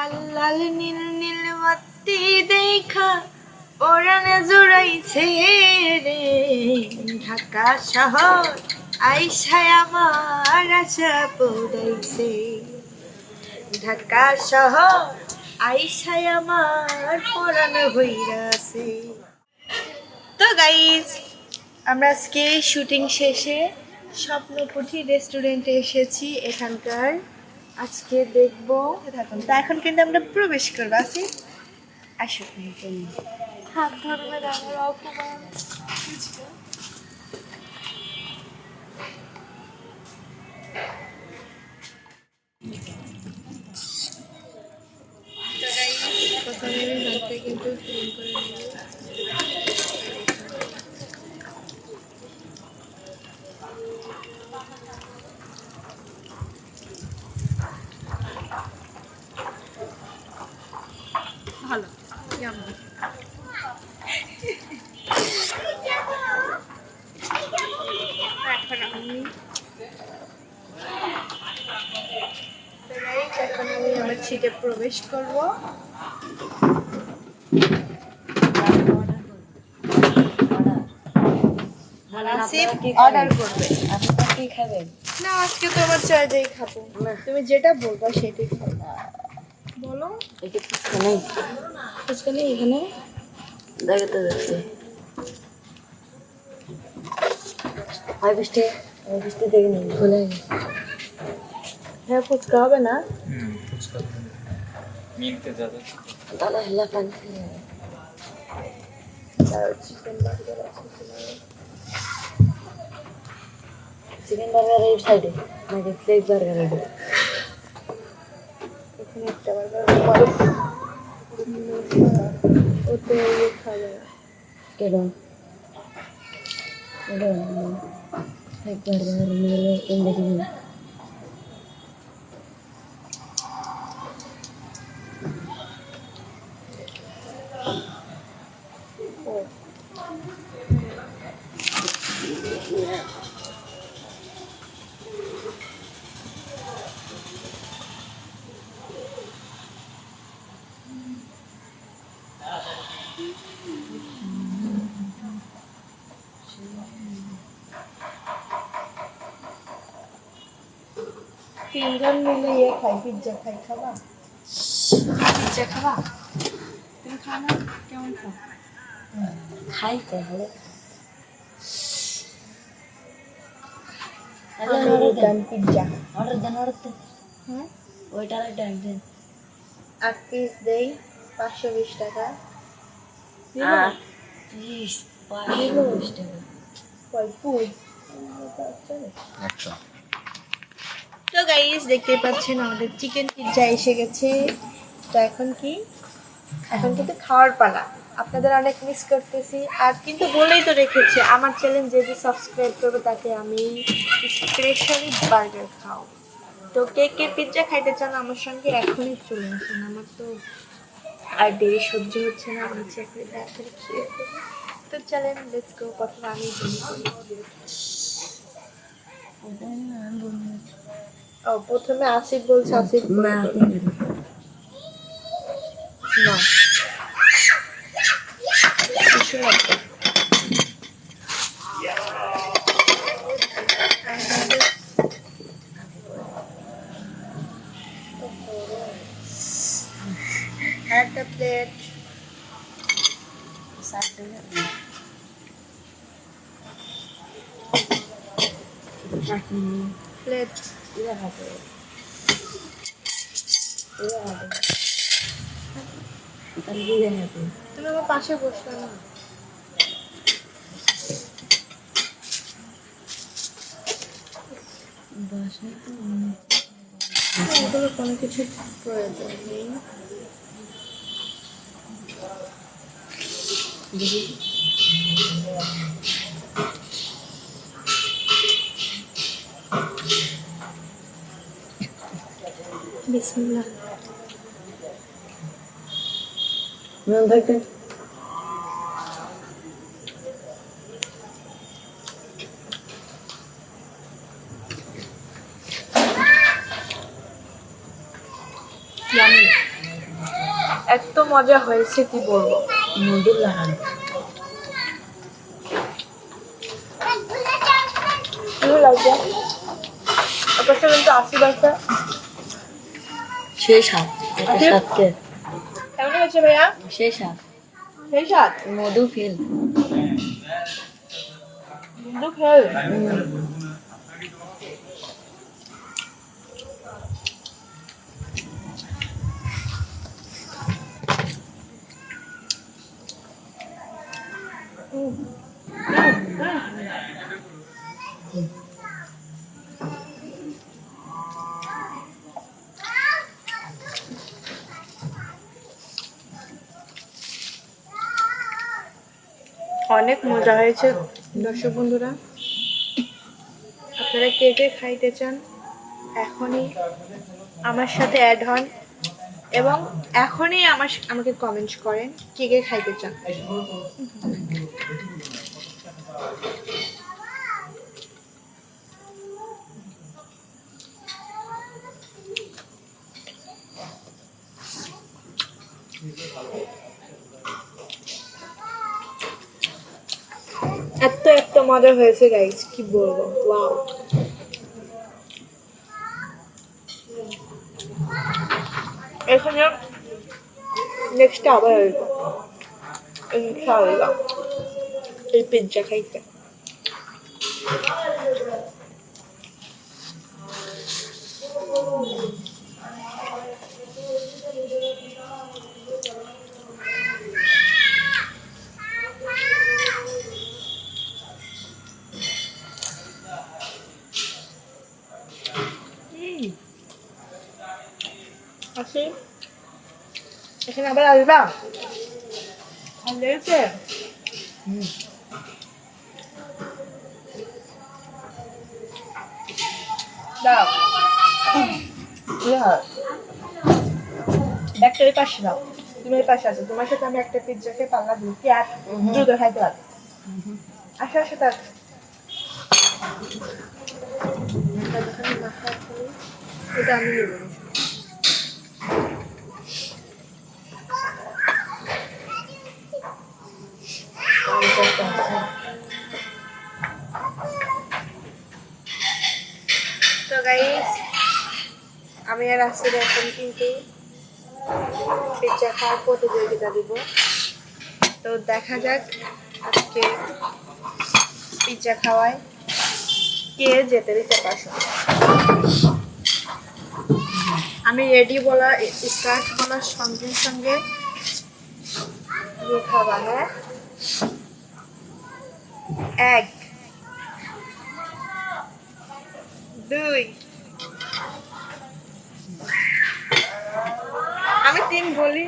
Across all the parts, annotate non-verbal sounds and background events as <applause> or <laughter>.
লাল লাল নীল নীল বাতি দেখা, পরাণে জুড়াইছে রে। ঢাকা শহর আইসায় আমার আশা পড়াইছে। ঢাকা শহর আইসায় আমার পরাণ হইরাছে। তো গাইজ আমরা আজকে শুটিং শেষে স্বপ্নপুঠি রেস্টুরেন্টে এসেছি এখানকার। আজকে দেখব। থাকুন তা এখন কিন্তু আমরা প্রবেশ করব আসো? হাত ধরবে আমার অপমান। প্রথমে কিন্তু ক্লিন করে নিই ভালো yummy. এখন আমি তো guys, এখন আমি প্রবেশ করব। অর্ডার করবে। আপনারা কি খাবেন? না আজকে তো আমার চাইলেই খাব। তুমি যেটা বলবা সেটাই খাব। বলো। এই ফুচকা নেই? ফুচকা নেই এখানে? দেখাতে যাচ্ছে। হয় বৃষ্টি। বৃষ্টি দেখে নিন। ভুলে গেছে ফুচকা হবে না? যাবে তাহলে হেলা পান চিকেন বার্গার আছে চিকেন বার্গার এই সাইডে নাকি ফ্লেক বার্গার এটা এখানে একটা বার্গার বড় ওতে ইয়ে খাবে কেডন কেডন ফ্লেক বার্গার মিলে কোন তিনজন মিলে ইয়ে খাই পিৎজা খাই খাবা পিৎজা খাবা তুমি খাও না কেমন খাও খাই তাহলে অর্ডার পিৎজা অর্ডার দেন অর্ডার দেন হ্যাঁ ওইটার ডাক দেন আট পিস দেই পাঁচশো বিশ টাকা। আর ত্রিশ পাঁচশো বিশ টাকা। একশো তো গাইস দেখতে পাচ্ছেন আমাদের চিকেন পিৎজা এসে গেছে। তো এখন কি? এখন কিন্তু খাওয়ার পালা। আপনাদের অনেক মিস করতেছি। আর কিন্তু বলেই তো রেখেছি আমার চ্যানেল যে যে সাবস্ক্রাইব করবে তাকে আমি স্পেশালি বার্গার খাও তো কে কে পিৎজা খাইতে চান আমার সঙ্গে এখনই চলে আসুন। আমার তো আর দেরি সহ্য হচ্ছে না আমি ইচ্ছে করে তাড়াতাড়ি খেয়ে তো চলেন লেটস গো প্রথমে আমি ও প্রথমে আসিফ বলছে আসিফ না কিছু লাগবে একটা প্লেট প্লেট তুমি আমার পাশে বসবে না। এগুলো কোনো কিছু প্রয়োজন নেই। বিসমিল্লাহ। মনে এত মজা হয়েছে কি বলব? নদীর লাগানো ভালো লাগছে অবশ্য কিন্তু আশি বছর সেই স্বাদ এটা আচ্ছা। স্বাদকে কেমন হয়েছে ভাইয়া সেই স্বাদ সেই স্বাদ মধু ফিল কিন্তু খেয়ে অনেক মজা হয়েছে। দর্শক বন্ধুরা, আপনারা কে কে খাইতে চান, এখনই আমার সাথে অ্যাড হন এবং এখনই আমার আমাকে কমেন্ট করেন কে কে খাইতে চান। মজা হয়েছে গাইজ কি বলব? ওয়াও এখানে নেক্সট আবার আসব ইনশাআল্লাহ। এই পিৎজা খাইতে। আসি এখানে আবার আসবা? ভালো লেগেছে? দাও। একটা এই পাশে দাও। তুমি এই পাশে আছো। তোমার সাথে আমি একটা পিৎজাকে পাল্লা দিই কি আর দ্রুত খাইতে পারবে? আসো আসো তার। এটা আমি নেব। তো গাইস আমি আর আসলে এখন কিন্তু পিৎজা খাওয়ার প্রতিযোগিতা দিব। তো দেখা যাক আজকে পিৎজা খাওয়ায় কে যেতে দিতে পারছ। আমি রেডি বলা স্টার্ট বলার সঙ্গে সঙ্গে খাবা হ্যাঁ? এক দুই আমি তিন বলি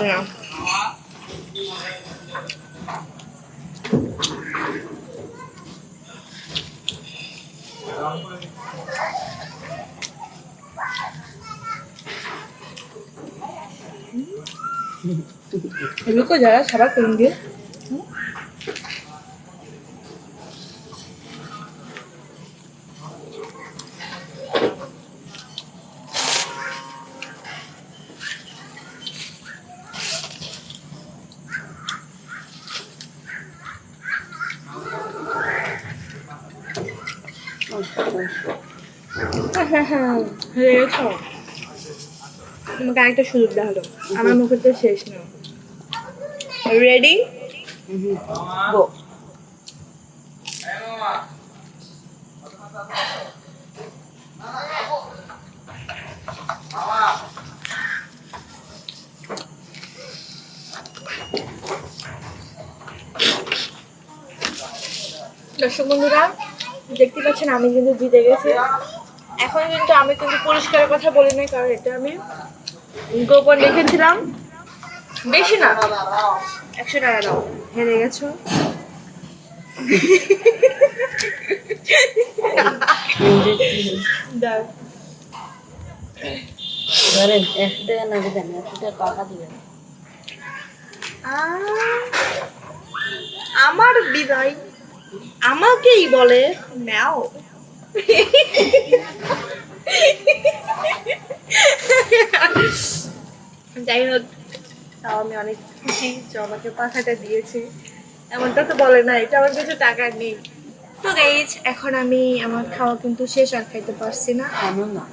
그냥. 음. 이거 잘해? 잘할 건데? হ্যাঁ হয়ে তোমাকে আরেকটা সুযোগ দেওয়া হলো আমার মুখে তো শেষ না রেডি গো দর্শক বন্ধুরা দেখতে পাচ্ছেন আমি কিন্তু জিতে গেছি। এখন কিন্তু আমি কিন্তু পুরস্কারের কথা বলি নাই কারণ এটা আমি গোপন রেখেছিলাম। বেশি না একশো টাকা দাও। হেরে গেছো। ধরেন একশো টাকা না একশো টাকা টাকা দিবেন। আমার বিদায়। আমাকেই বলে। নাও যাই হোক তাও আমি অনেক খুশি যে আমাকে পাখাটা দিয়েছে। এমনটা তো বলে না এটা আমার কাছে টাকা নেই। তো গাইজ এখন আমি আমার খাওয়া কিন্তু শেষ আর খাইতে পারছি না। এমন না।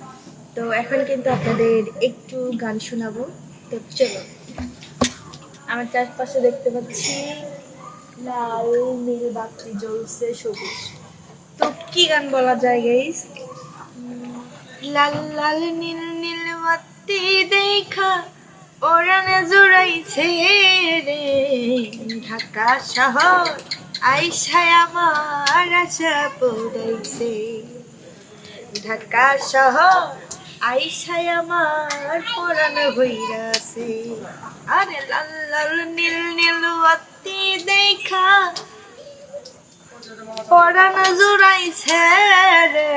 তো এখন কিন্তু আপনাদের একটু গান শোনাবো। তো চলো আমার চারপাশে দেখতে পাচ্ছি। লাল, নীল বাতি জ্বলছে, সবুজ। তো কি গান বলা যায়, গাইস? লাল লাল, নীল নীল বাতি দেখা, ওরানে জুড়াইছে রে। ঢাকা শহর আইসায় আমার আশা পড়াইছে ঢাকা শহর আইসায় আমার পরানো হইরাছে আরে লাল লাল, নীল নীল বাতি দেখা। পরানো জুড়াইছে রে।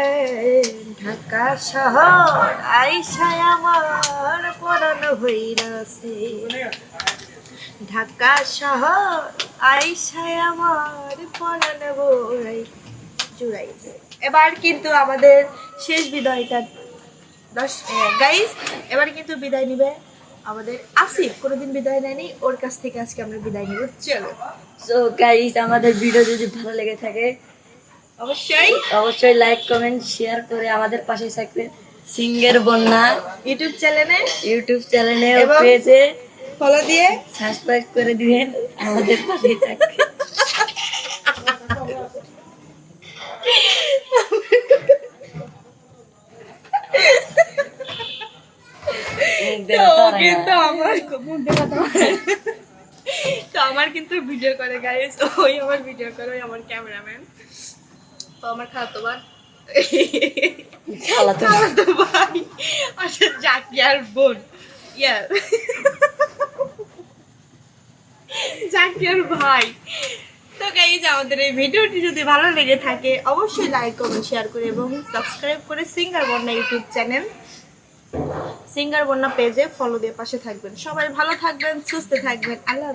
ঢাকা শহর আইসায় আমার পরানো হইরাছে ঢাকা শহর আইসায় আমার পরানো বড়াই জুড়াইছে। এবার কিন্তু আমাদের শেষ বিদায়টা দশ গাইস এবার কিন্তু বিদায় নিবে আমাদের আসিফ। কোনোদিন বিদায় নেয়নি ওর কাছ থেকে আজকে আমরা বিদায় নিব। চলো। সো গাইস আমাদের ভিডিও যদি ভালো লেগে থাকে অবশ্যই। অবশ্যই লাইক কমেন্ট শেয়ার করে আমাদের পাশে থাকবেন সিঙ্গের বন্যা। ইউটিউব চ্যানেলে ইউটিউব চ্যানেলে পেজে ফলো দিয়ে। সাবস্ক্রাইব করে দিবেন আমাদের পাশে থাকবেন কিন্তু আমার। <laughs> তো আমার কিন্তু ভিডিও করে গাইস ওই আমার ভিডিও করে ওই আমার ক্যামেরাম্যান তো আমার খাতো বার খালাতো খালাতো ভাই। আচ্ছা জাকিয়ার বোন। ইয়া ভাই। তো গাইজ আমাদের এই ভিডিওটি যদি ভালো লেগে থাকে অবশ্যই লাইক কমেন্ট শেয়ার করে এবং সাবস্ক্রাইব করে সিঙ্গার বন্যা ইউটিউব চ্যানেল সিঙ্গার বন্যা পেজে ফলো দিয়ে পাশে থাকবেন। সবাই ভালো থাকবেন সুস্থ থাকবেন। আল্লাহ